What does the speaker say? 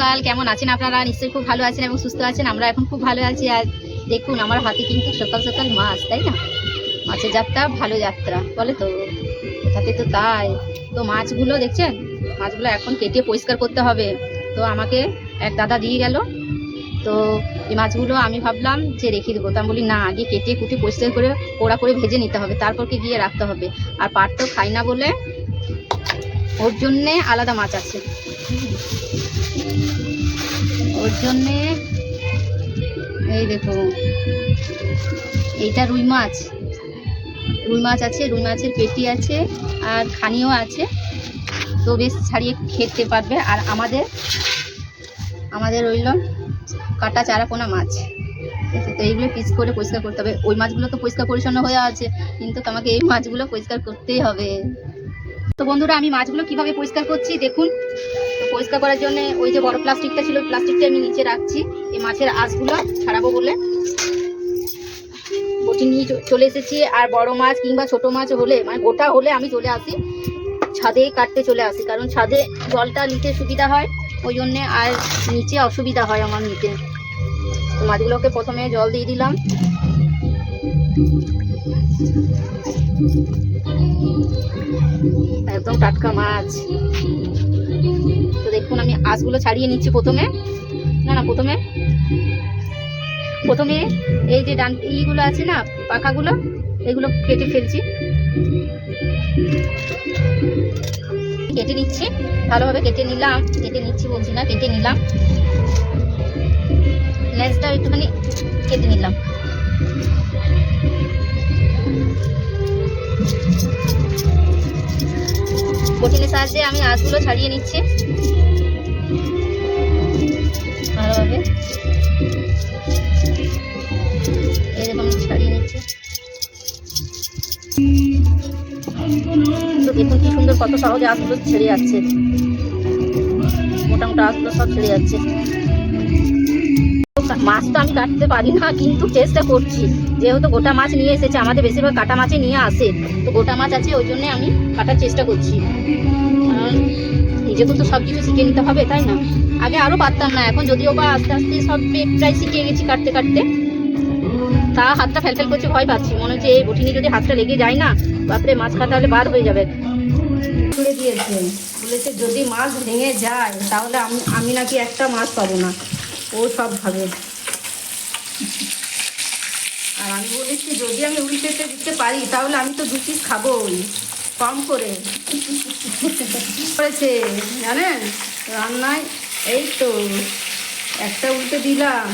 সকাল কেমন আছেন আপনারা? নিশ্চয়ই খুব ভালো আছেন এবং সুস্থ আছেন। আমরা এখন খুব ভালো আছি। আর দেখুন, আমার হাতে কিন্তু সকাল সকাল মাছ, তাই না? মাছের যাত্রা, ভালো যাত্রা, বলে তো। তাতে তো তাই। তো মাছগুলো দেখছেন? মাছগুলো এখন কেটে পরিষ্কার করতে হবে। তো আমাকে এক দাদা দিয়ে গেল। তো এই মাছগুলো আমি ভাবলাম যে রেখে দেবো। তা বলি, না, আগে কেটে কুটে পরিষ্কার করে, পোড়া করে ভেজে নিতে হবে। তারপরকে গিয়ে রাখতে হবে। আর পাট তো খাই না বলে ওর জন্যে আলাদা মাছ আছে। ওর জন্যে এই দেখো, এইটা রুই মাছ। রুই মাছ আছে, রুই মাছের পেটি আছে, আর খানিও আছে। তো বেশ ছাড়িয়ে খেতে পারবে। আর আমাদের আমাদের রইল কাটা চারাপোনা মাছ। ঠিক তো এইগুলো পিস করে পরিষ্কার করতে হবে। ওই মাছগুলো তো পরিষ্কার পরিচ্ছন্ন হয়ে আছে, কিন্তু তোমাকে এই মাছগুলো পরিষ্কার করতেই হবে। তো বন্ধুরা, আমি মাছগুলো কীভাবে পরিষ্কার করছি দেখুন। তো পরিষ্কার করার জন্য ওই যে বড় প্লাস্টিকটা ছিল, প্লাস্টিকটা আমি নিচে রাখছি। এই মাছের আঁশগুলো ছাড়াবো বলে। বটি নিয়ে চলে এসেছি। আর বড় মাছ কিংবা ছোট মাছ হলে মানে গোটা হলে আমি চলে আসি। ছাদে কাটতে চলে আসি, কারণ ছাদে জলটা নিতে সুবিধা হয়। ওই জন্যে আর নিচে অসুবিধা হয় আমার নিতে। তো মাছগুলোকে প্রথমে জল দিয়ে দিলাম। একদম টাটকা মাছ। তো দেখুন, আমি আঁশগুলো ছাড়িয়ে নিচ্ছি প্রথমে। না না, প্রথমে। প্রথমে এই যে ডান ইগুলো আছে না, পাখাগুলো, এগুলো কেটে ফেলছি। কেটে নিচ্ছি। ভালোভাবে কেটে নিলাম। কেটে নিচ্ছি বলছি না, কেটে নিলাম। লেজটা একটুখানি কঠিনের সাহায্যে আমি আঁশগুলো ছাড়িয়ে নিচ্ছি। ভালোভাবে। এরকম ছাড়িয়ে নিচ্ছি। তো দেখুন কি সুন্দর, কত সহজে আঁশগুলো ছেড়ে যাচ্ছে। মোটামুটি মোটা আঁশগুলো সব ছেড়ে যাচ্ছে। মাছ তো আমি কাটতে পারি না, কিন্তু চেষ্টা করছি। যেহেতু গোটা মাছ নিয়ে এসেছে, আমাদের বেশিরভাগ কাটা মাছই নিয়ে আসে। তো গোটা মাছ আছে, ওই জন্যে আমি কাটার চেষ্টা করছি। কারণ নিজেকে তো সব কিছু শিখে নিতে হবে, তাই না? আগে আরও পারতাম না, এখন যদিও বা আস্তে আস্তে সব প্রায় শিখে গেছি কাটতে কাটতে। তা হাতটা ফেল ফেল করছে, ভয় পাচ্ছি। মনে হচ্ছে এই বটিনি যদি হাতটা লেগে যায় না, বাপরে, মাছ খাতে হলে বার হয়ে যাবে। দিয়েছে বলেছে, যদি মাছ ভেঙে যায়, তাহলে আমি নাকি একটা মাছ পাবো না। ও সব ভাবে আর আমি বলেছি, যদি আমি উল্টেতে দিতে পারি, তাহলে আমি তো দু পিস খাবোই কম করে। করেছে, জানেন? রান্নায় এই তো, একটা উল্টে দিলাম।